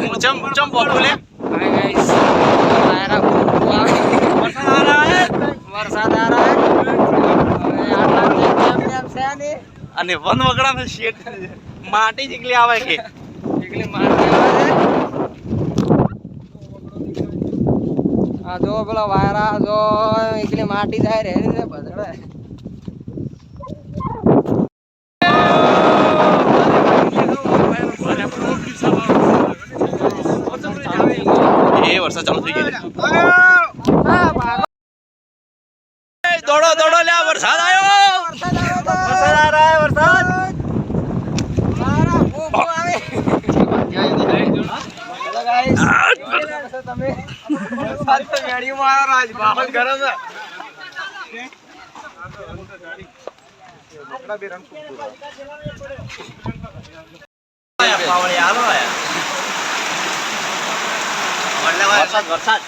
ચમ ચમ ચમ બોલે હાય ગાઈસ વાયરા બહુ આવે. વરસાદ આ રહા હે હવે આટલા કેમ કેમ છે ને અને વન વગડાનો શેટ માટી જેટલી આવે કે? એકલી માટી આવે આ જો પેલા વાયરા જો એકલી માટી જાય રે ને એ વરસાદ ચાલુ થઈ ગયો દોડો દોડો લે વરસાદ આવ્યો વરસાદ આ રહા હે વરસાદ. પાવળી વરસાદ વરસાદ.